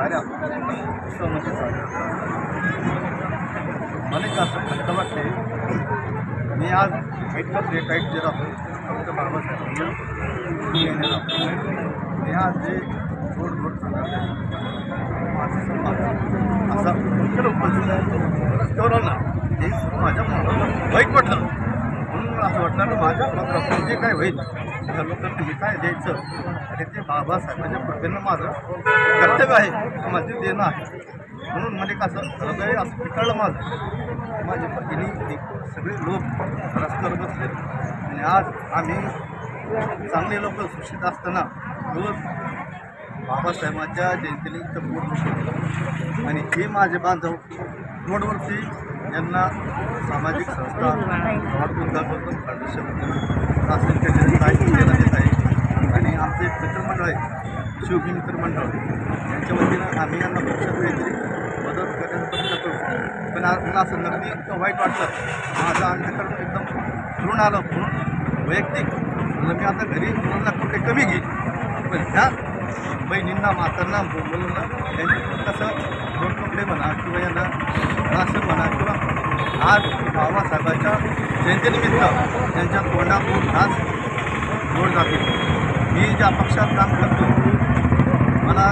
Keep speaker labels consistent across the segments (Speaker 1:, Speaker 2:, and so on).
Speaker 1: साऱ्या उत्सवामध्ये साजरा मला एक असं खंत वाटते मी आज मेडिकल रिटाईट जे राहतो डॉक्टर बाबासाहेब येणे मी आज जे रोड रोड चालवले असा मुख्य उपस्थित आहे रस्त्यावर आला. हे माझ्या मनाला वाईट वाटलं. म्हणून मला असं वाटलं की माझ्या मनाला जे काय होईल त्या लोकांना तुम्ही काय द्यायचं आणि ते बाबासाहेबांच्या कृपेनं माझं कर्तव्य आहे ते माझं देणं आहे. म्हणून म्हणजे कसं हृदय असं पिटाळलं माझं. माझी भगिनी सगळे लोक रस्त्यावर बसले. आणि आज आम्ही चांगले लोक सुशित असताना रोज बाबासाहेबांच्या जयंतीने इथं आणि हे माझे बांधव रोडवरती यांना सामाजिक संस्था वाटपून असेल त्याचे साहित्य देण्यात येत आहे. आणि आमचे एक मित्रमंडळ आहे शिवगी मित्रमंडळ यांच्या वतीनं आम्ही यांना भविष्यात काहीतरी मदत करण्याचा प्रयत्न करू पण मला असं नक्की इतकं वाईट वाटतं. माझं अंतकरण एकदम फिरून आलं म्हणून वैयक्तिक. मी आता घरी मुलांना कुठे कमी घेईन? पण ह्या बहिणींना मातांना बोलवलं त्यांनी कसं दोन कपडे म्हणा किंवा यांना राशन म्हणा किंवा आज बाबासाहेबांच्या जयंतीनिमित्त त्यांच्या तोंडातून आज जोड जाते मी ज्या पक्षात काम करतो मला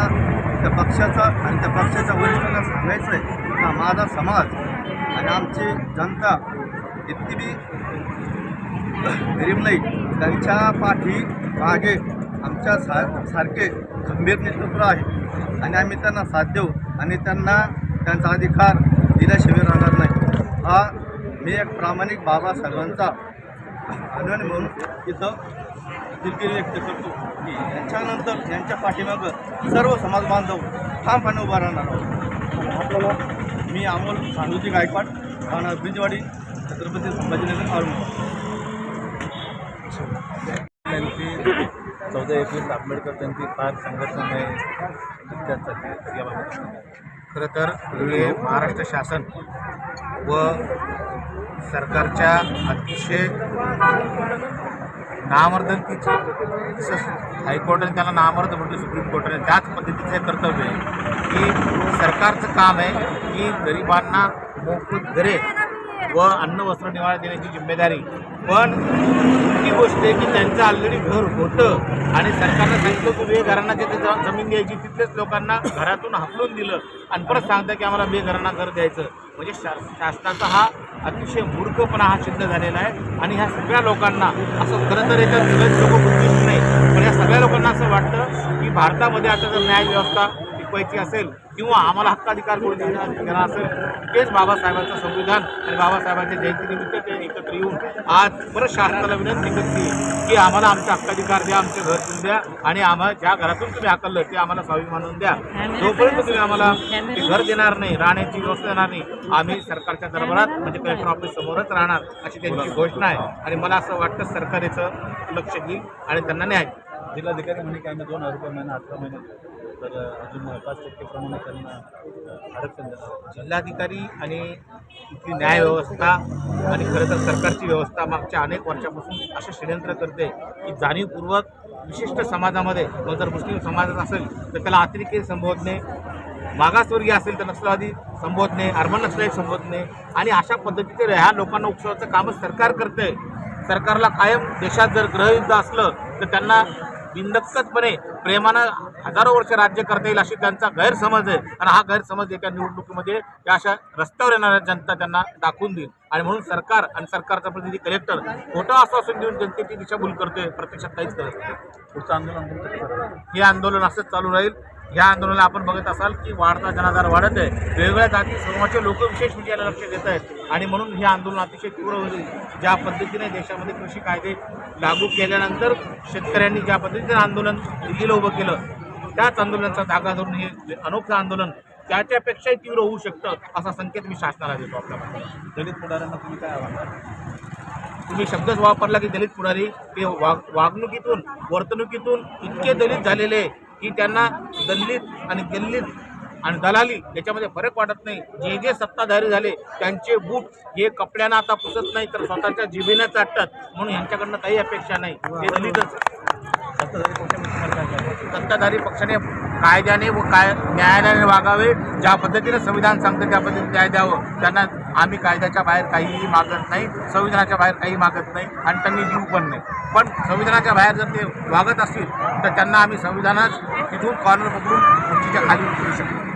Speaker 1: त्या पक्षाचा आणि त्या पक्षाच्या वरिष्ठांना सांगायचं आहे का माझा समाज आणि आमची जनता इतकी बी गरीब नाही. त्यांच्या पाठी मागे आमच्या सा सारखे खंबीर नेतृत्व आहे. आणि आम्ही त्यांना साथ देऊ आणि त्यांना त्यांचा अधिकार दिल्याशिवाय राहणार नाही. हा मी एक प्रामाणिक बाबासाहेबांचा आनंद म्हणून इथं दिलगिरी व्यक्त करतो. की यांच्यानंतर यांच्या पाठीमागं सर्व समाज बांधव ठामपणे उभा राहणार आपल्याला मी अमोल सानूजी गायकवाड राहणार बिजवाडी छत्रपती संभाजीनगर औरंगाबाद
Speaker 2: चौदा एप्रिल आंबेडकर जयंती फार संघर्षमय विद्यार्थ्यांसाठी याबाबत
Speaker 3: खरं तर हे महाराष्ट्र शासन व सरकारच्या अतिशय नामर्दकीचे जसं हायकोर्टाने त्याला नामर्द म्हटलं सुप्रीम कोर्टाने त्याच पद्धतीचं हे कर्तव्य आहे की सरकारचं काम आहे की गरिबांना मोफत घरे व अन्न वस्त्र निवारा देण्याची जिम्मेदारी. पण ती गोष्ट आहे की त्यांचं ऑलरेडी घर होतं आणि सरकारनं सांगितलं की बेघरांना जिथे जमीन द्यायची तिथलेच लोकांना घरातून हाकलून दिलं आणि परत सांगतं की आम्हाला बेघरांना घर द्यायचं. म्हणजे शा शासनाचा हा अतिशय मूर्खपणा हा सिद्ध झालेला आहे आणि ह्या सगळ्या लोकांना असं खरं तर याच्यात सगळेच लोक बुद्धिस्ट नाही पण या सगळ्या लोकांना असं वाटतं की भारतामध्ये आता जर न्याय व्यवस्था टिकवायची असेल किंवा आम्हाला हक्काधिकार कोणी देणार देणार असेल तेच बाबासाहेबांचं संविधान आणि बाबासाहेबांच्या जयंतीनिमित्त ते एकत्र येऊन आज परत शासनाला विनंती करते की आम्हाला आमचे हक्काधिकार द्या आमचे घर तुम्ही द्या आणि आम्हाला ज्या घरातून तुम्ही हाकललं ते आम्हाला स्वाभिमान म्हणून द्या जोपर्यंत तुम्ही आम्हाला ते घर देणार नाही राहण्याची व्यवस्था देणार नाही आम्ही सरकारच्या दरबारात म्हणजे कलेक्टर ऑफिस समोरच राहणार अशी त्यांची घोषणा आहे. आणि मला असं वाटतं सरकार याचं लक्ष देईल आणि त्यांना न्याय.
Speaker 2: जिल्हाधिकारी म्हणे की आम्ही दोन हजार रुपये महिना अठरा महिने. तर अजून पाच टक्के प्रमाणात त्यांना आरक्षण देणार
Speaker 3: जिल्हाधिकारी आणि इथली न्यायव्यवस्था आणि खरं तर सरकारची व्यवस्था मागच्या अनेक वर्षापासून असे षडयंत्र करते की जाणीवपूर्वक विशिष्ट समाजामध्ये मग जर मुस्लिम समाजात असेल तर त्याला अतिरेकी संबोधणे मागासवर्गीय असेल तर नक्षलवादी संबोधणे अर्बन नक्षलवादी संबोधणे आणि अशा पद्धतीचे ह्या लोकांना उपसवाचं कामच सरकार करते. सरकारला कायम देशात जर ग्रहयुद्ध असलं तर त्यांना बिनडक्कतपणे प्रेमानं हजारो वर्ष राज्य करता येईल अशी त्यांचा गैरसमज आहे. आणि हा गैरसमज एका निवडणुकीमध्ये या अशा रस्त्यावर येणाऱ्या जनता त्यांना दाखवून देईल. आणि म्हणून सरकार आणि सरकारचा प्रतिनिधी कलेक्टर खोटं आश्वासन देऊन जनतेची दिशाभूल करतोय प्रत्यक्षात काहीच करत नाही.
Speaker 2: पुढचं आंदोलन?
Speaker 3: हे आंदोलन असंच चालू राहील. या आंदोलनाला आपण बघत असाल की वाढता जनाधार वाढत आहे. वेगवेगळ्या जाती समूहाचे लोक विशेष म्हणजे याला लक्ष देत आहेत. आणि म्हणून हे आंदोलन अतिशय तीव्र होईल. ज्या पद्धतीने देशामध्ये कृषी कायदे लागू केल्यानंतर शेतकऱ्यांनी ज्या पद्धतीने आंदोलन दिल्लीला उभं केलं त्याच आंदोलनाचा धागा धरून हे अनोखं आंदोलन त्याच्यापेक्षाही तीव्र होऊ शकतं असा संकेत मी शासनाला देतो आपल्याला
Speaker 2: दलित पुढाऱ्यांना तुम्ही काय आव्हान?
Speaker 3: तुम्ही शब्दच वापरला की दलित पुढारी ते वाग वागणुकीतून वर्तणुकीतून इतके दलित झालेले की त्यांना दलित आणि गल्लीत आणि दलाली याच्यामध्ये फरक वाटत नाही. जे जे सत्ताधारी झाले त्यांचे बूट हे कपड्यांना आता पुसत नाही तर स्वतःच्या जिभेनं चाटतात. म्हणून यांच्याकडनं काही अपेक्षा नाही. ते दलितच.
Speaker 2: सत्ताधारी पक्षाने
Speaker 3: सत्ताधारी कायद्याने व काय न्यायालयाने वागावे ज्या पद्धतीने संविधान सांगतं त्या पद्धतीने न्याय द्यावं. त्यांना आम्ही कायद्याच्या बाहेर काहीही मागत नाही संविधानाच्या बाहेर काही मागत नाही आणि त्यांनी देऊ पण नाही. पण संविधानाच्या बाहेर जर ते वागत असतील तर त्यांना आम्ही संविधानात तिथून कॉर्नर पकडून खुर्चीच्या खाली उतरू शकतो